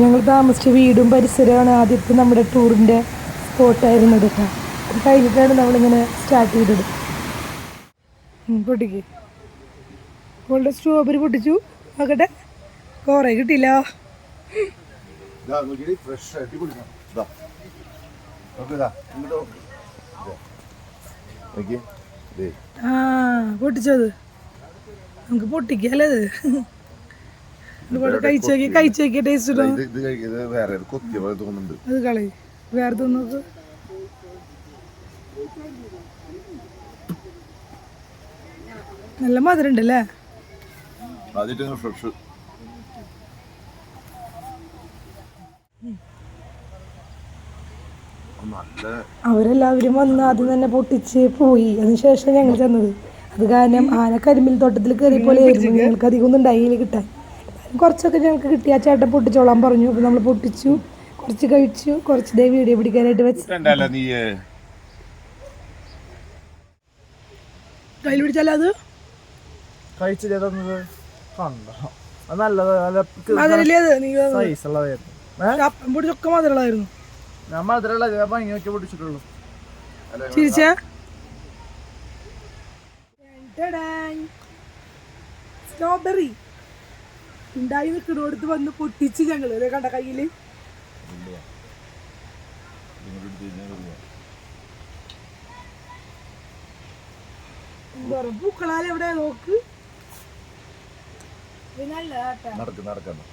ഞങ്ങൾ താമസിച്ച വീടും പരിസരമാണ് ആദ്യത്തെ നമ്മുടെ ടൂറിന്റെ സ്പോട്ടായിരുന്നത് കേട്ടോ. അത് കഴിഞ്ഞിട്ടാണ് നമ്മളിങ്ങനെ സ്റ്റാർട്ട് ചെയ്തത്. പൊട്ടിക്ക്. അവളുടെ സ്ട്രോബെറി പൊട്ടിച്ചു. നോക്കട്ടെ. കുറേ കിട്ടിയില്ല. ആ പൊട്ടിച്ചത്. നമുക്ക് പൊട്ടിക്കല്ലേ അത് ഒരുപാട് കഴിച്ചു നോക്കി കഴിച്ചു നോക്കിയ ടേസ്റ്റ് ഇതാ, ഇത് ഇത് കഴിക്കുന്നത് വേറെ ഒരു കൊത്തിയ പോലെ തോന്നുന്നുണ്ട്. അത് വേറെ നല്ല മധുരം ഉണ്ടല്ലേ ആദ്യമായിട്ട് ഫ്രഷ് നല്ല അവരെല്ലാവരും വന്ന് ആദ്യം തന്നെ പൊട്ടിച്ച് പോയി. അതിനുശേഷം ഞങ്ങൾ ചെന്നത്. അത് കാരണം ആന കരിമ്പിൽ തോട്ടത്തിൽ കയറിയ പോലെ ആയിരുന്നു. ഞങ്ങൾക്ക് അധികം ഒന്നും ഉണ്ടായില്ല കിട്ടാൻ. കുറച്ചൊക്കെ ഞങ്ങൾക്ക് കിട്ടി. ആ ചേട്ടൻ പൊട്ടിച്ചോളാൻ പറഞ്ഞു. അപ്പോൾ നമ്മൾ പൊട്ടിച്ചു. കുറച്ച് കഴിച്ചു. കുറച്ച് ദേ വീഡിയോ പിടിക്കാനായിട്ട് വെച്ചു. കയ്യിൽ പിടിച്ചാലോ അത്? നല്ലത്. അപ്പം പൊടിച്ചൊക്കെ മധുരമുള്ളതായിരുന്നു. ഞാൻ മധുരമുള്ള ഞാൻ പൊടിച്ചിട്ടുള്ളൂ. ചിരിച്ച? സ്ട്രോബെറി ഉണ്ടായി നിൽക്കുന്നോടത്ത് വന്ന് പൊട്ടിച്ച് ഞങ്ങൾ. ദേ കണ്ട പറയാ പൂക്കളാൽ എവിടെ നോക്ക്. ഇത് നല്ലതാ കേട്ടോ. നടക്ക് നടക്കണം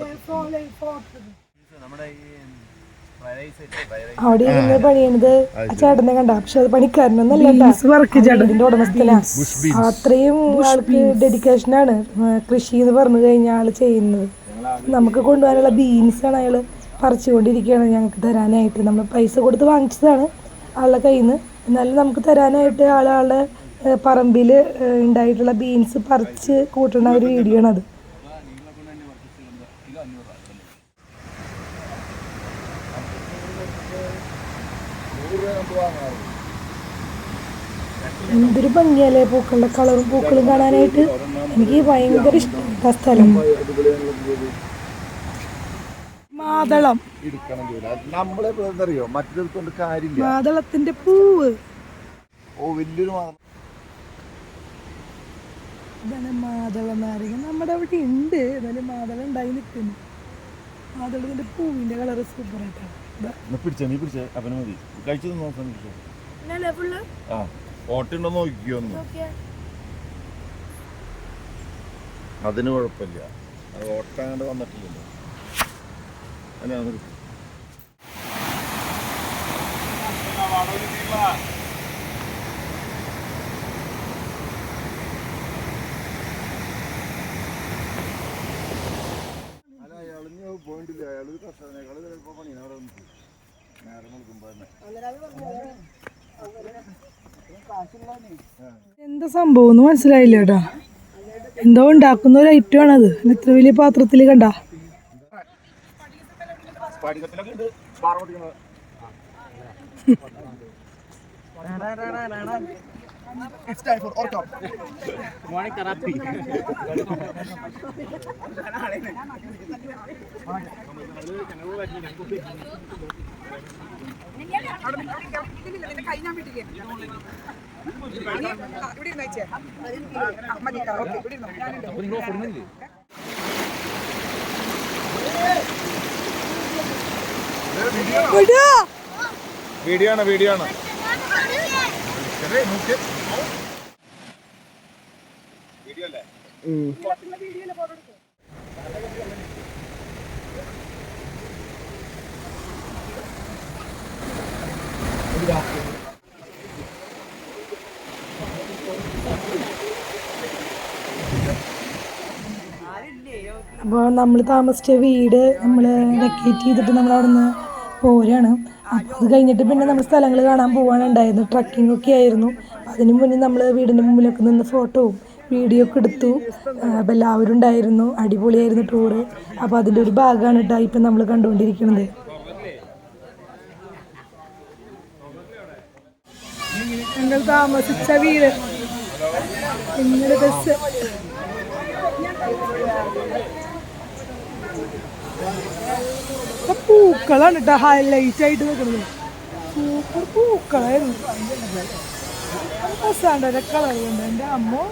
ദേ phone- phone. നമ്മുടെ ഈ അവിടെ ഇരുന്ന് പണിയണത് ചേട്ടനെ കണ്ട. പക്ഷെ അത് പണിക്കാരനൊന്നല്ല ഇതിന്റെ ഉടമസ്ഥല അത്രയും ആൾക്ക് ഡെഡിക്കേഷൻ ആണ് കൃഷി എന്ന് പറഞ്ഞു കഴിഞ്ഞാൽ ആൾ ചെയ്യുന്നത്. നമുക്ക് കൊണ്ടുപോകാനുള്ള ബീൻസ് ആണ് അയാൾ പറിച്ചുകൊണ്ടിരിക്കുകയാണ് ഞങ്ങൾക്ക് തരാനായിട്ട് നമ്മൾ പൈസ കൊടുത്ത് വാങ്ങിച്ചതാണ് ആളുടെ കയ്യിൽ നിന്ന് എന്നാലും നമുക്ക് തരാനായിട്ട് ആളാളുടെ പറമ്പിൽ ഉണ്ടായിട്ടുള്ള ബീൻസ് പറിച്ച് കൂട്ടുന്ന ഒരു വീഡിയോ ആണ് എന്തൊരു ഭംഗിയല്ലേ പൂക്കളുടെ കളറും പൂക്കളും കാണാനായിട്ട്. എനിക്ക് ഭയങ്കര ഇഷ്ടപ്പെട്ട സ്ഥലം. മാതളം. നമ്മളെ ഇപ്പൊ എന്തറിയോ കാര്യമില്ല. മാതളത്തിന്റെ പൂവ്. ഓ വലിയൊരു മാതളം. ഇതാണ് മാതളം നാരങ്ങ നമ്മുടെ അവിടെ ഉണ്ട്. എന്നാലും മാതളം ഉണ്ടായി നിൽക്കുന്നു. മാതളത്തിന്റെ പൂവിന്റെ കളർ സൂപ്പർ ആയിട്ടാണ്. ഇതാ. എന്നാ പിടിച്ചേ നീ പിടിച്ചേ അവന് മതി. കഴിച്ചത് നോക്കാൻ ആ ഓട്ടുണ്ടോ നോക്കിയോ ഒന്ന്. അതിന് കുഴപ്പമില്ല. അത് ഓട്ടാണ്ട് വന്നിട്ടില്ലല്ലോ. അല്ല അത് പോയിട്ടില്ല അയാൾ കർഷകനേക്കാൾ ചിലപ്പോ പണിയാണ് അവിടെ വന്നിട്ട് നേരം കൊടുക്കുമ്പോ തന്നെ. എന്താ സംഭവം എന്ന് മനസ്സിലായില്ല കേട്ടോ എന്തോ ഉണ്ടാക്കുന്ന ഒരു ഐറ്റം ആണത്. ഇത്ര വലിയ പാത്രത്തിൽ കണ്ട. പഠിക്കത്തിലൊക്കെ ഉണ്ട് പാറ പൊട്ടിക്കണത് It's time for orca. Video ആണ് വീഡിയോ ആണ്. വീഡിയോ അപ്പോൾ നമ്മൾ താമസിച്ച വീട് നമ്മൾ വെക്കേറ്റ് ചെയ്തിട്ട് നമ്മൾ അവിടെ നിന്ന് പോരാണ് അത് കഴിഞ്ഞിട്ട് പിന്നെ നമ്മൾ സ്ഥലങ്ങൾ കാണാൻ പോവാണ്. ഉണ്ടായിരുന്നു ട്രക്കിംഗ് ഒക്കെ ആയിരുന്നു. അതിന് മുന്നേ നമ്മൾ വീടിന്റെ മുമ്പിലൊക്കെ നിന്ന് ഫോട്ടോവും വീഡിയോ ഒക്കെ എടുത്തു അപ്പോൾ എല്ലാവരും ഉണ്ടായിരുന്നു. അടിപൊളിയായിരുന്നു ടൂറ് അപ്പോൾ അതിന്റെ ഒരു ഭാഗമാണ് കേട്ടോ ഇപ്പം നമ്മൾ കണ്ടുകൊണ്ടിരിക്കുന്നത്. ഞങ്ങൾ താമസിച്ച വീട്. നിങ്ങളുടെ ബസ്. പൂക്കളാണ് കേട്ടോ ഹൈലൈറ്റ് ആയിട്ട് നിൽക്കുന്നത്. സൂപ്പർ പൂക്കളായിരുന്നു. രസാണ്ട് കളർ കൊണ്ട് എന്റെ അമ്മോ.